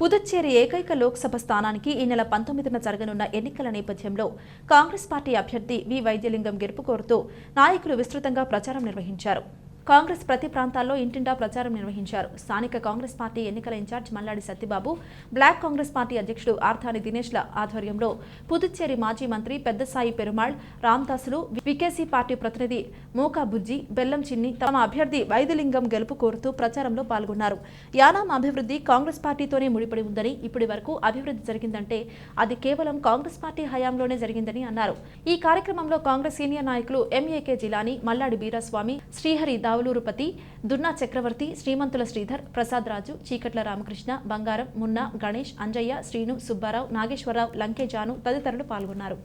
పుదుచ్చేరి ఏకైక లోక్సభ స్థానానికి ఈ నెల పంతొమ్మిదిన జరగనున్న ఎన్నికల నేపథ్యంలో కాంగ్రెస్ పార్టీ అభ్యర్థి వి వైద్యలింగం గెలుపు కోరుతూ నాయకులు విస్తృతంగా ప్రచారం నిర్వహించారు. కాంగ్రెస్ ప్రతి ప్రాంతాల్లో ఇంటింటా ప్రచారం నిర్వహించారు. స్థానిక కాంగ్రెస్ పార్టీ ఎన్నికల incharge Malladi Satyababu block Congress party అధ్యక్షుడు ఆర్థాని దినేష్ల ఆధ్వర్యంలో పుదుచ్చేరి మాజీ మంత్రి పెద్దసాయి పెరుమాళ్ రామ్దాసులు వికేసీ పార్టీ ప్రతినిధి మూకా బుజ్జి బెల్లం చిన్ని తమ అభ్యర్థి వైద్యలింగం గెలుపు కోరుతూ ప్రచారంలో పాల్గొన్నారు. యానాం అభివృద్ధి కాంగ్రెస్ పార్టీతోనే ముడిపడి ఉందని ఇప్పటి వరకు అభివృద్ధి జరిగిందంటే అది కేవలం కాంగ్రెస్ పార్టీ హయాంలోనే జరిగిందని అన్నారు. ఈ కార్యక్రమంలో కాంగ్రెస్ సీనియర్ నాయకులు ఎంఏకే జిలాని మల్లాడి వీరస్వామి శ్రీహరి దావులూరుపతి దున్నా చక్రవర్తి శ్రీమంతుల శ్రీధర్ ప్రసాద్ రాజు చీకట్ల రామకృష్ణ బంగారం మున్నా గణేష్ అంజయ్య శ్రీను సుబ్బారావు నాగేశ్వరరావు లంకేజాను తదితరులు పాల్గొన్నారు.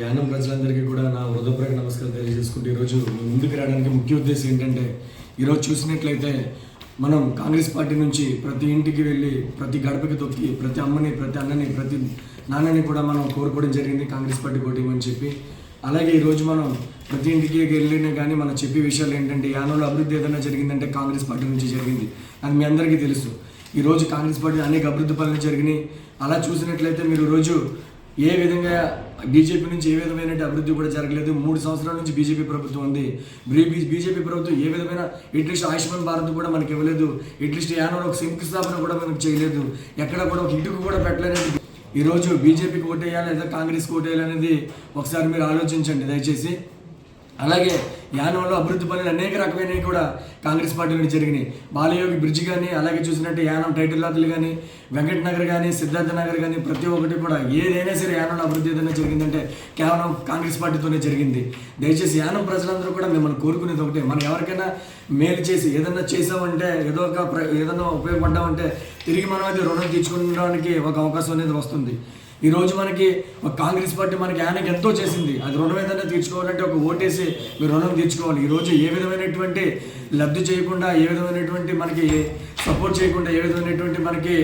యానం ప్రజలందరికీ కూడా నా హృదయపూర్వక నమస్కారం తెలియజేసుకుంటూ ఈరోజు ముందుకు రావడానికి ముఖ్య ఉద్దేశం ఏంటంటే ఈరోజు చూసినట్లయితే మనం కాంగ్రెస్ పార్టీ నుంచి ప్రతి ఇంటికి వెళ్ళి ప్రతి గడపకి తొక్కి ప్రతి అమ్మని ప్రతి అన్నని ప్రతి నాన్నని కూడా మనం కోరుకోవడం జరిగింది కాంగ్రెస్ పార్టీ కోటిమని చెప్పి. అలాగే ఈరోజు మనం ప్రతి ఇంటికి వెళ్ళినా కానీ మనం చెప్పే విషయాలు ఏంటంటే యానంలో అభివృద్ధి ఏదైనా జరిగిందంటే కాంగ్రెస్ పార్టీ నుంచి జరిగింది. అది మీ అందరికీ తెలుసు. ఈరోజు కాంగ్రెస్ పార్టీ అనేక అభివృద్ధి పనులు జరిగినాయి. అలా చూసినట్లయితే మీరు రోజు ఏ విధంగా బీజేపీ నుంచి ఏ విధమైన అభివృద్ధి కూడా జరగలేదు. మూడు సంవత్సరాల నుంచి బీజేపీ ప్రభుత్వం ఉంది. బీజేపీ ప్రభుత్వం ఏ విధమైన ఎట్లీస్ట్ ఆయుష్మాన్ భారత్ కూడా మనకి ఇవ్వలేదు. ఎట్లీస్ట్ యానంలో ఒక శంకుస్థాపన కూడా మనకు చేయలేదు. ఎక్కడ కూడా ఒక ఇటుకు కూడా పెట్టలేదు ఈరోజు బీజేపీకి ఓటేయాలి లేదా కాంగ్రెస్కి ఓటేయాలి అనేది ఒకసారి మీరు ఆలోచించండి. దయచేసి అలాగే యానంలో అభివృద్ధి పనులు అనేక రకమైనవి కూడా కాంగ్రెస్ పార్టీ నుండి జరిగినాయి. బాలయోగి బ్రిడ్జ్ కానీ అలాగే చూసినట్టు యానం టైటిల్ లాకులు కానీ వెంకట నగర్ కానీ సిద్ధార్థ నగర్ కానీ ప్రతి ఒక్కటి కూడా ఏదైనా సరే యానంలో అభివృద్ధి ఏదైనా జరిగిందంటే కేవలం కాంగ్రెస్ పార్టీతోనే జరిగింది. దయచేసి యానం ప్రజలందరూ కూడా మిమ్మల్ని కోరుకునేది ఒకటే. మనం ఎవరికైనా మేలు చేసి ఏదైనా చేసామంటే ఏదో ఒక ప్ర- ఏదైనా ఉపయోగపడ్డామంటే తిరిగి మనం అది రుణం తీర్చుకోవడానికి ఒక అవకాశం అనేది వస్తుంది. ఈరోజు మనకి కాంగ్రెస్ పార్టీ మనకి ఆయనకి ఎంతో చేసింది. అది రుణం ఏదైనా తీర్చుకోవాలంటే ఒక ఓటేసి మీరు రుణం తీర్చుకోవాలి. ఈరోజు ఏ విధమైనటువంటి లబ్ధి చేయకుండా ఏ విధమైనటువంటి మనకి సపోర్ట్ చేయకుండా ఏ విధమైనటువంటి మనకి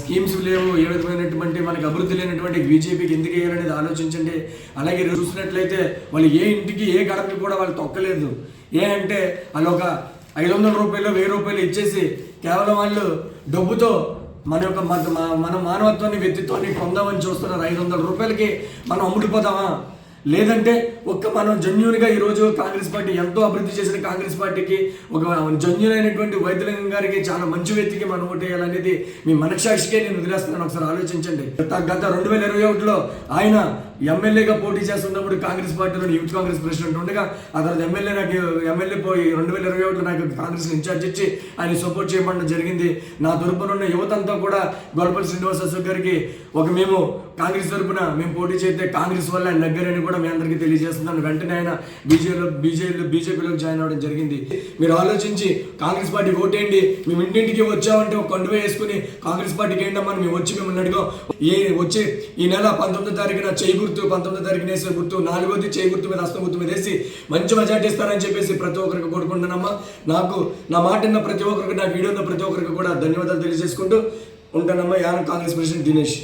స్కీమ్స్ లేవు ఏ విధమైనటువంటి మనకి అభివృద్ధి లేనటువంటి బీజేపీకి ఎందుకు వేయాలనేది ఆలోచించండి. అలాగే చూసినట్లయితే వాళ్ళు ఏ ఇంటికి ఏ గడపకి కూడా వాళ్ళు తొక్కలేదు. ఏ అంటే వాళ్ళు ఒక ఐదు వందల రూపాయలు వెయ్యి రూపాయలు ఇచ్చేసి కేవలం వాళ్ళు డబ్బుతో మన యొక్క మన మన మానవత్వాన్ని వ్యక్తిత్వాన్ని పొందామని చూస్తున్నారు ఐదు వందల రూపాయలకి మనం అమ్ముడిపోతామా? లేదంటే ఒక్క మనం జన్యునిగా ఈరోజు కాంగ్రెస్ పార్టీ ఎంతో అభివృద్ధి చేసిన కాంగ్రెస్ పార్టీకి ఒక జన్యునైనటువంటి వైద్యలింగం గారికి చాలా మంచి వ్యక్తికి మనం ఓటేయాలనేది మీ మనసాక్షికే నేను వదిలేస్తున్నాను. ఒకసారి ఆలోచించండి. గత గత రెండు వేల ఇరవై ఒకటిలో ఆయన ఎమ్మెల్యేగా పోటీ చేస్తున్నప్పుడు కాంగ్రెస్ పార్టీలో యూత్ కాంగ్రెస్ ప్రెసిడెంట్ ఉండగా ఆ తర్వాత ఎమ్మెల్యే నాకు ఎమ్మెల్యే పోయి రెండు వేల ఇరవై ఒకటిలో నాకు కాంగ్రెస్ ఇన్ఛార్జ్ ఇచ్చి ఆయన సపోర్ట్ చేయమని జరిగింది. నా తరపున ఉన్న యువతంతా కూడా గొల్లపల్లి శ్రీనివాస గారికి ఒక మేము కాంగ్రెస్ తరపున మేము పోటీ చేస్తే కాంగ్రెస్ వల్ల ఆయన దగ్గరని కూడా మీ అందరికీ తెలియజేస్తున్నాను. వెంటనే ఆయన బీజేపీలో బీజేపీలో బీజేపీలోకి జాయిన్ అవ్వడం జరిగింది. మీరు ఆలోచించి కాంగ్రెస్ పార్టీ ఓటేయండి. మేము ఇంటింటికి వచ్చామంటే ఒక కండువ వేసుకుని కాంగ్రెస్ పార్టీకి ఏంటమ్మని మేము వచ్చి మిమ్మల్ని అడిగాం. ఏ వచ్చి ఈ నెల పంతొమ్మిదో తారీఖున చేయి గుర్తు పంతొమ్మిదో తారీఖున వేసే గుర్తు నాలుగోది చేయి గుర్తు మీద హస్తం గుర్తు మీద వేసి మంచి మెజార్టీ ఇస్తారని చెప్పేసి ప్రతి ఒక్కరికి కోరుకుంటున్నామా నాకు నా మాట విన్న ప్రతి ఒక్కరికి నా వీడియో ఉన్న ప్రతి ఒక్కరికి కూడా ధన్యవాదాలు తెలియజేసుకుంటూ ఉంటానమ్మా. Yanam Congress president Dinesh.